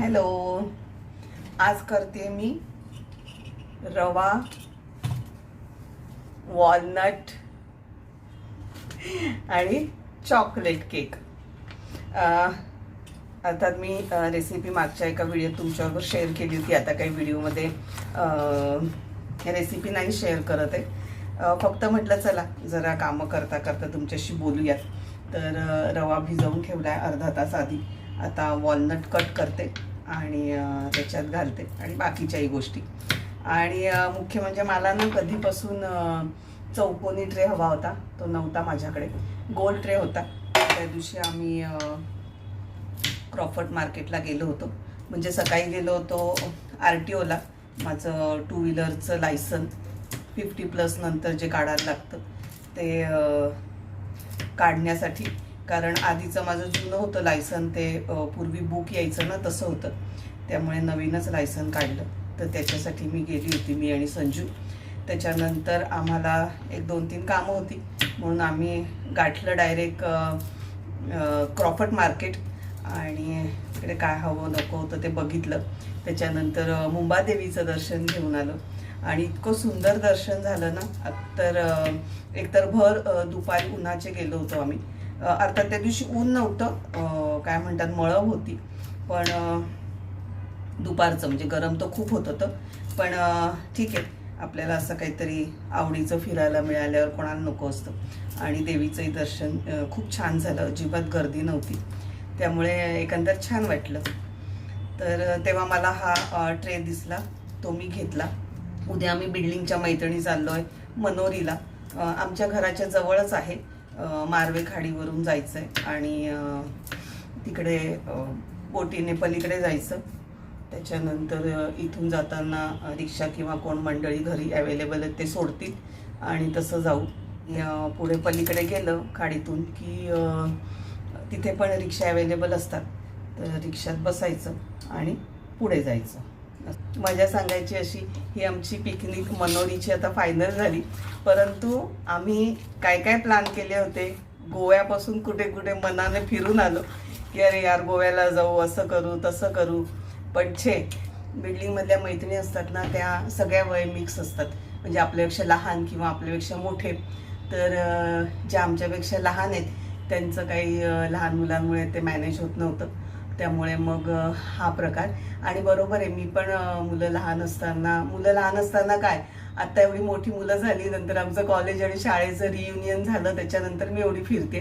Hello. आज करते मी रवा वॉलनट आणि चॉकलेट केक अर्थात मी रेसिपी मागच्या एका व्हिडिओ तुमच्याबरोबर शेअर केली होती. आता काही व्हिडिओमध्ये रेसिपी नाही शेअर करत आहे. फक्त म्हटलं चला जरा कामं करता करता तुमच्याशी बोलूयात. तर रवा भिजवून ठेवला आहे अर्धा तास आधी. आता वॉलनट कट करते. आणि त्याच्यात घालते आणि बाकीच्याही गोष्टी. आणि मुख्य म्हणजे मला ना कधीपासून चौकोनी ट्रे हवा होता तो नव्हता माझ्याकडे. गोल ट्रे होता. त्या दिवशी आम्ही क्रॉफर्ट मार्केटला गेलो होतो. म्हणजे सकाळी गेलो होतो आर टी ओला माझं टू व्हीलरचं लायसन फिफ्टी प्लस नंतर जे काढायला लागतं ते काढण्यासाठी. कारण आधीचं माझं जुनं होतं लायसन ते पूर्वी बुक यायचं ना तसं होतं. त्यामुळे नवीनच लायसन काढलं. तर त्याच्यासाठी मी गेली होती मी आणि संजू. त्याच्यानंतर आम्हाला एक दोन तीन कामं होती. म्हणून आम्ही गाठलं डायरेक्ट क्रॉफर्ट मार्केट आणि तिकडे काय हवं नको होतं ते बघितलं. त्याच्यानंतर मुंबादेवीचं दर्शन घेऊन आलो. आणि इतकं सुंदर दर्शन झालं ना. तर एकतर भर दुपारी उन्हाचे गेलो होतो आम्ही. अर्थात त्या दिवशी ऊन नव्हतं. काय म्हणतात मळव होती. पण दुपारचं म्हणजे गरम तर खूप होत होतं. पण ठीक आहे. आपल्याला असं काहीतरी आवडीचं फिरायला मिळाल्यावर कोणाला नको असतं. आणि देवीचंही दर्शन खूप छान झालं. अजिबात गर्दी नव्हती. त्यामुळे एकंदर छान वाटलं. तर तेव्हा मला हा ट्रे दिसला. तो मी घेतला. उद्या आम्ही बिल्डिंगच्या मैत्रिणी चाललो आहे मनोरीला आमच्या घराच्या जवळच आहे. मारवे खाडीवरून जायचं आहे आणि तिकडे बोटीने पलीकडे जायचं. त्याच्यानंतर इथून जाताना रिक्षा किंवा कोण मंडळी घरी अवेलेबल आहेत ते सोडतील आणि तसं जाऊ. पुढे पलीकडे गेलं खाडीतून की तिथे पण रिक्षा अवेलेबल असतात. तर रिक्षात बसायचं आणि पुढे जायचं. मजा सांगायची अशी ही आमची पिकनिक मनोरीची आता फायनल झाली. परंतु आम्ही काय काय प्लॅन केले होते गोव्यापासून कुठे कुठे मनाने फिरून आलो की अरे यार गोव्याला जाऊ असं करू तसं करू. पण छे बिल्डिंगमधल्या मैत्रिणी असतात ना त्या सगळ्या वय मिक्स असतात. म्हणजे आपल्यापेक्षा लहान किंवा आपल्यापेक्षा मोठे. तर ज्या आमच्यापेक्षा लहान आहेत त्यांचं काही लहान मुलांमुळे ते मॅनेज होत नव्हतं. त्यामुळे मग हा प्रकार. आणि बरोबर आहे मी पण मुलं लहान असताना मुलं लहान असताना काय आता एवढी मोठी मुलं झाली नंतर आमचं कॉलेज आणि शाळेचं रियुनियन झालं त्याच्यानंतर मी एवढी फिरते.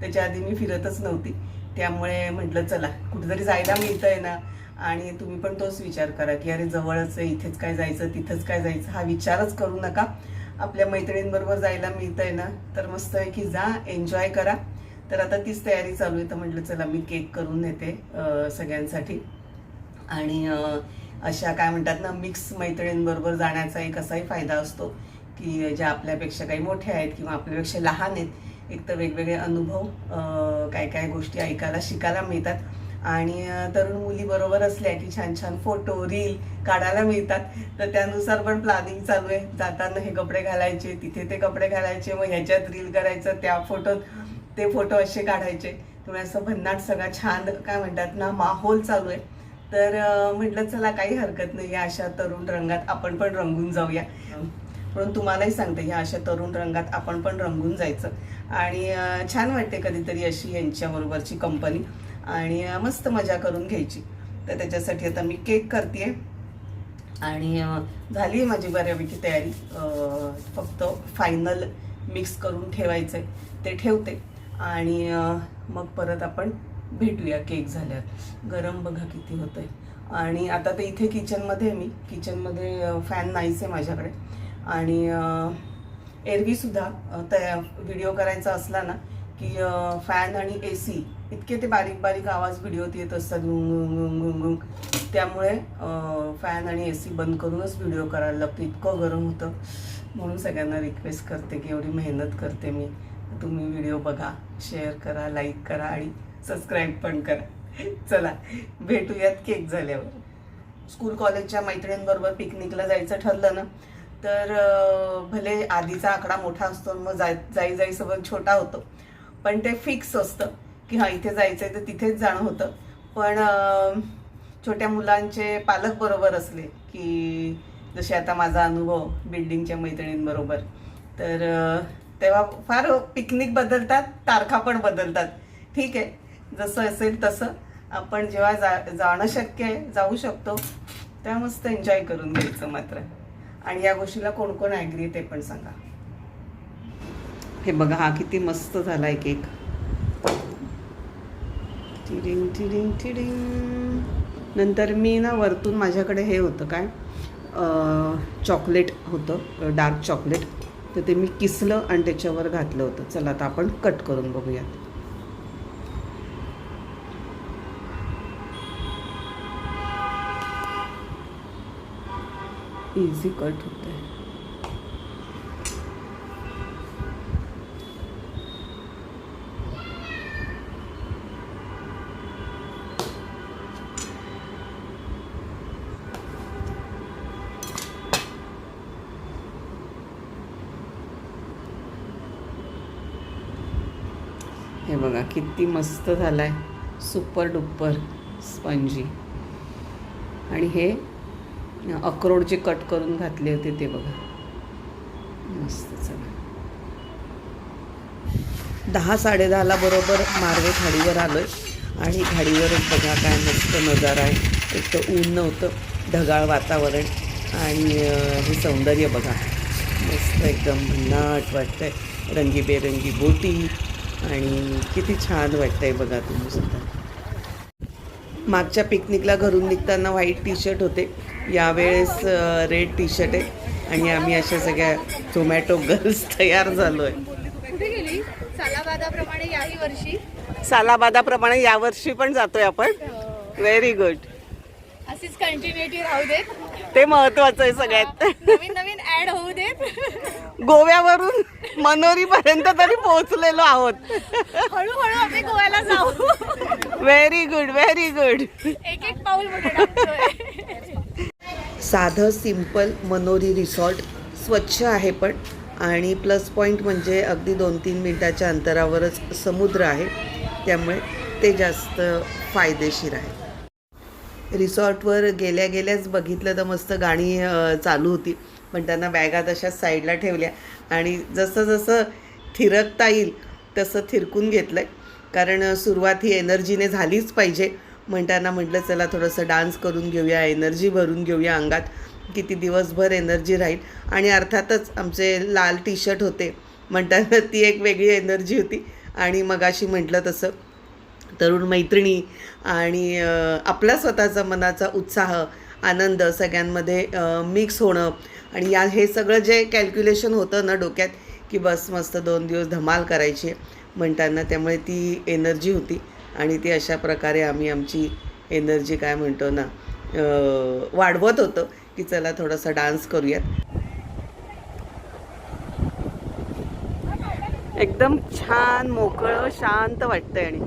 त्याच्या आधी मी फिरतच नव्हती. त्यामुळे म्हटलं चला कुठेतरी जायला मिळतंय ना. आणि तुम्ही पण तोच विचार करा की अरे जवळच आहे इथेच काय जायचं तिथंच काय जायचं? हा विचारच करू नका. आपल्या मैत्रिणींबरोबर जायला मिळतंय ना तर मस्त आहे की जा एन्जॉय करा. तर आता तीच तयारी चालू आहे तर म्हटलं चला मी केक करून नेते सगळ्यांसाठी. आणि अशा काय म्हणतात ना मिक्स मैत्रिणींबरोबर जाण्याचा एक असाही फायदा असतो की ज्या आपल्यापेक्षा काही मोठ्या आहेत किंवा आपल्यापेक्षा लहान आहेत एक तर वेगवेगळे अनुभव काय काय गोष्टी ऐकायला शिकायला मिळतात. आणि तरुण मुलीबरोबर असल्या की छान छान फोटो रील काढायला मिळतात. तर त्यानुसार पण प्लॅनिंग चालू आहे. जाताना हे कपडे घालायचे तिथे ते कपडे घालायचे मग ह्याच्यात रील करायचं त्या फोटोत ते फोटो असे काढायचे. त्यामुळे असं भन्नाट सगळा छान काय म्हणतात ना माहोल चालू आहे. तर म्हटलं चला काही हरकत नाही. या अशा तरुण रंगात आपण पण रंगून जाऊया. म्हणून तुम्हालाही सांगते ह्या अशा तरुण रंगात आपण पण रंगून जायचं. आणि छान वाटते कधीतरी अशी यांच्याबरोबरची कंपनी आणि मस्त मजा करून घ्यायची. तर त्याच्यासाठी आता मी केक करते. आणि झाली आहे माझी बऱ्यापैकी तयारी. फक्त फायनल मिक्स करून ठेवायचं आहे ते ठेवते. आणि मग परत आपण भेटूया केक झाल्यावर. गरम बघा किती होतंय. आणि आता तर इथे किचनमध्ये मी. किचनमध्ये फॅन नाहीच आहे माझ्याकडे. आणि एरवीसुद्धा अं, त्या व्हिडिओ करायचा असला ना की फॅन आणि ए सी इतके ते बारीक बारीक आवाज व्हिडिओत येत असतात. गुंग गुंग त्यामुळे फॅन आणि ए सी बंद करूनच व्हिडिओ करायला लागतो. इतकं गरम होतं. म्हणून सगळ्यांना रिक्वेस्ट करते की एवढी मेहनत करते मी. तुम्ही व्हिडिओ बघा शेअर करा लाईक करा आणि सबस्क्राईब पण करा. चला भेटूयात केक झाल्यावर. स्कूल कॉलेजच्या मैत्रिणींबरोबर पिकनिकला जायचं ठरलं ना तर भले आधीचा आकडा मोठा असतो मग जाय जाई जाई सोबत छोटा होतो. पण ते फिक्स असतं की हा इथे जायचंय तर तिथेच जाणं होतं. पण छोट्या मुलांचे पालक बरोबर असले की जसे आता माझा अनुभव बिल्डिंगच्या मैत्रिणींबरोबर तर तेव्हा फार पिकनिक बदलतात तारखा पण बदलतात. ठीक आहे. जसं असेल तसं आपण जेव्हा जा जाणं शक्य आहे जाऊ शकतो. तेव्हा मस्त एन्जॉय करून घ्यायचं मात्र. आणि या गोष्टीला कोण कोण ॲग्री ते पण सांगा. हे बघा हा किती मस्त झाला आहे केक टिडिंग टिडिंग टिडिंग. नंतर मी ना वरतून माझ्याकडे हे होतं काय? चॉकलेट होतं डार्क चॉकलेट तर ते मी किसलं आणि त्याच्यावर घातलं होतं. चला आता आपण कट करून बघूयात. इझी कट होतं आहे बघा किती मस्त झाला आहे सुपर डुप्पर स्पंजी. आणि हे अक्रोड जे कट करून घातले होते ते बघा. मस्त चला. दहा साडेदहाला बरोबर मार्गे खाडीवर आलो आहे आणि खाडीवरच बघा काय मस्त नजारा आहे. एक तर ऊन नव्हतं ढगाळ वातावरण आणि हे सौंदर्य बघा. मस्त एकदम भन्नाट वाटतं आहे रंगीबेरंगी बोटी आणि किती छान वाटतं आहे बघा तुम्ही सुद्धा. मागच्या पिकनिकला घरून निघताना व्हाईट टी शर्ट होते. यावेळेस रेड टी शर्ट आहे. आणि आम्ही अशा सगळ्या झोमॅटो गर्ल्स तयार झालो आहे सालाबादाप्रमाणे याही वर्षी? सालाबादाप्रमाणे यावर्षी पण जातोय आपण. व्हेरी गुड अशीच कंटिन्युटी राहू देत ते महत्वाचं आहे सगळ्यात. नवीन नवीन ऍड होऊ देत. गोव्यावरून मनोरीपर्यंत तरी पोहोचलेलो आहोत. हळूहळू आम्ही गोव्याला जाऊ. व्हेरी गुड व्हेरी गुड एक एक पाऊल पुढे टाकतोय. साधं सिंपल मनोरी रिसॉर्ट स्वच्छ आहे पण आणि प्लस पॉईंट म्हणजे अगदी दोन तीन मिनटाच्या अंतरावरच समुद्र आहे. त्यामुळे ते जास्त फायदेशीर आहे. रिसॉर्टवर गेल्या गेल्याच बघितलं तर मस्त गाणी चालू होती. पण त्यांना बॅगा तशाच साईडला ठेवल्या आणि जसं जसं थिरकता येईल तसं थिरकून घेतलं आहे कारण सुरुवात ही एनर्जीने झालीच पाहिजे. म्हणताना म्हटलं चला थोडंसं डान्स करून घेऊया एनर्जी भरून घेऊया अंगात. किती दिवसभर एनर्जी राहील. आणि अर्थातच आमचे लाल टी शर्ट होते. म्हणताना ती एक वेगळी एनर्जी होती. आणि मगाशी म्हटलं तसं तरुण मैत्रिणी आणि आपला स्वतःचा मनाचा उत्साह आनंद सगळ्यांमध्ये मिक्स होणं. आणि या हे सगळं जे कॅल्क्युलेशन होतं ना डोक्यात की बस मस्त दोन दिवस धमाल करायची आहे म्हणताना त्यामुळे ती एनर्जी होती. आणि ती अशा प्रकारे आम्ही आमची एनर्जी काय म्हणतो ना वाढवत होतं की चला थोडासा डान्स करूयात. एकदम छान मोकळं शांत वाटतंय आणि.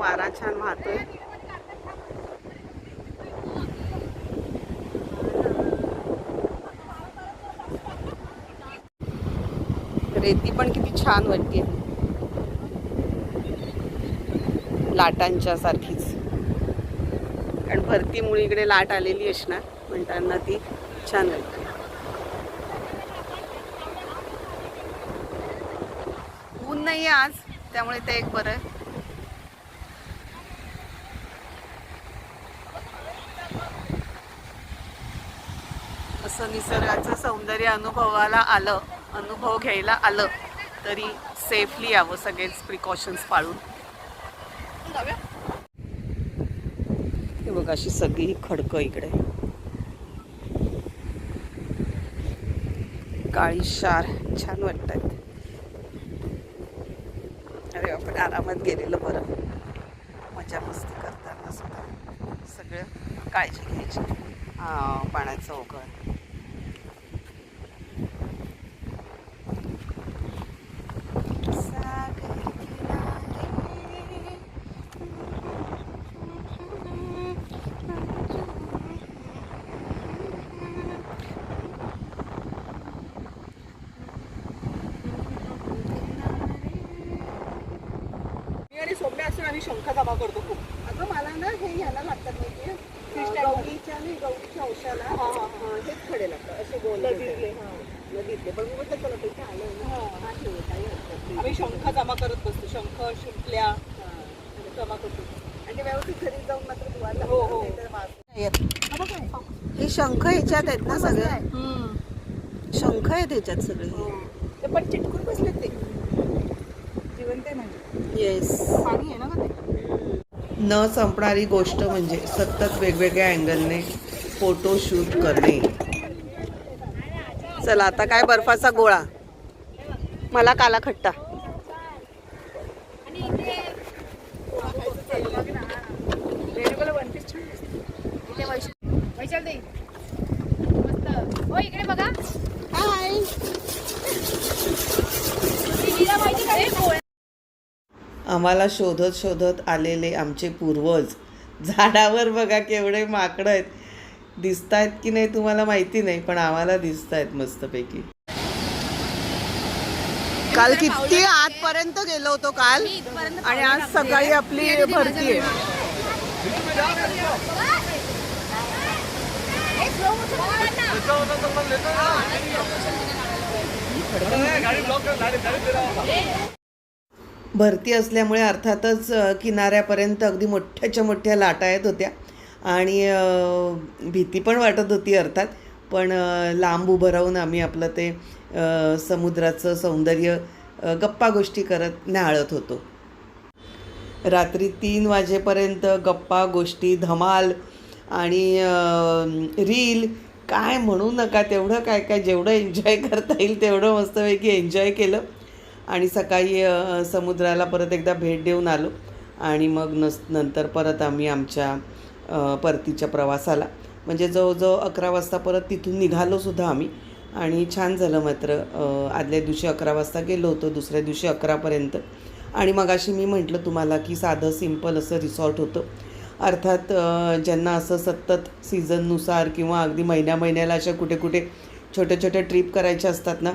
वारा छान वाहतोय. रेती पण किती छान वाटते लाटांच्या सारखीच. कारण भरतीमुळे इकडे लाट आलेली असणार म्हणताना ती छान वाटते. ऊन नाही आज त्यामुळे ते एक बरं. निसर्गाचं सौंदर्य अनुभवाला आलं अनुभव घ्यायला आलं तरी सेफली यावं सगळेच प्रिकॉशन्स पाळून. हे बघ अशी सगळी खडकं इकडे. काळी शार छान वाटतात अरे आपण आरामात गेलेलं बरं. मजा मस्ती करताना सुद्धा सगळं काळजी घ्यायची. हां पाण्याचं ओघळ. आणि सौम्य असून आम्ही शंख जमा करतो खूप. अगं मला ना हे घ्यायला लागतात माहितीये? प्रवाशाला अं, हेच खडे लागतात असे गोल नदीतले. नदीतले. पण मी म्हटलं चला पैसे आले ना. हा, ठेवू, काही हरकत नाही. आम्ही शंख जमा करत बसतो. शंख शिंपल्या हा. जमा करतो. आणि ते व्यवस्थित घरी जाऊन मात्र धुवायला हो, लागतं, हो. हे शंख ह्याच्यात आहेत ना सगळे? शंख आहेत ह्याच्यात सगळे. ते पण चिटकून बसले ते. म्हणजे. येस पाणी आहे ना का ते? न संपणारी गोष्ट म्हणजे सतत वेगवेगळ्या अँगलने फोटो शूट करणे. चला आता काय बर्फाचा गोळा? मला काला खट्टा. इकडे बघा. हाय आम्हाला शोधत शोधत आलेले आमचे पूर्वज. झाडावर बघा केवढे माकडं आहेत. दिसत आहेत की नाही तुम्हाला माहिती नाही पण आम्हाला दिसत आहेत मस्तपैकी. काल किती आतपर्यंत गेलो होतो काल? आणि आज सकाळी आपली भरती आहे. भरती असल्यामुळे अर्थातच किनाऱ्यापर्यंत अगदी मोठ्याच्या मोठ्या लाटा येत होत्या. आणि भीती पण वाटत होती अर्थात. पण लांब उभं राहून आम्ही आपलं ते समुद्राचं सौंदर्य गप्पा गोष्टी करत न्याहाळत होतो. रात्री तीन वाजेपर्यंत गप्पा गोष्टी धमाल आणि रील काय म्हणू नका तेवढं काय काय जेवढं एन्जॉय करता येईल तेवढं मस्तपैकी एन्जॉय केलं. आणि सकाळी समुद्राला परत एकदा भेट देऊन आलो. आणि मग नस नंतर परत आम्ही आमच्या परतीच्या प्रवासाला. म्हणजे जवळजवळ अकरा वाजता परत तिथून निघालोसुद्धा आम्ही. आणि छान झालं मात्र आदल्या दिवशी अकरा वाजता गेलो होतो दुसऱ्या दिवशी अकरापर्यंत आणि मग अशी मी म्हटलं तुम्हाला की साधं सिंपल असं रिसॉर्ट होतं. अर्थात ज्यांना असं सतत सीझननुसार किंवा अगदी महिन्या महिन्याला अशा कुठे कुठे छोट्या छोट्या ट्रिप करायच्या असतात ना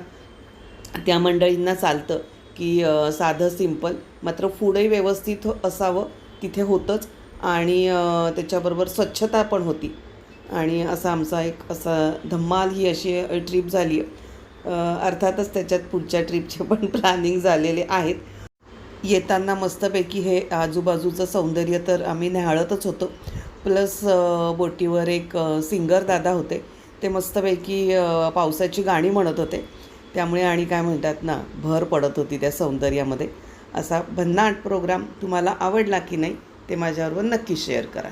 त्या मंडळींना चालतं की साधं सिंपल. मात्र फूडही व्यवस्थित हो-, असावं तिथे होतंच. आणि त्याच्याबरोबर स्वच्छता पण होती. आणि असा आमचा एक असा धम्माल ही अशी ट्रिप झाली. अर्थातच त्याच्यात पुढच्या ट्रिपचे पण प्लॅनिंग झालेले आहेत. येताना मस्तपैकी हे आजूबाजूचं सौंदर्य तर आम्ही न्याहाळतच होतो. प्लस बोटीवर एक सिंगर दादा होते. ते मस्तपैकी पावसाची गाणी म्हणत होते. त्यामुळे आणि काय म्हणतात ना भर पडत होती त्या सौंदर्यामध्ये. असा भन्नाट प्रोग्राम तुम्हाला आवडला की नाही ते माझ्याबरोबर नक्की शेअर करा.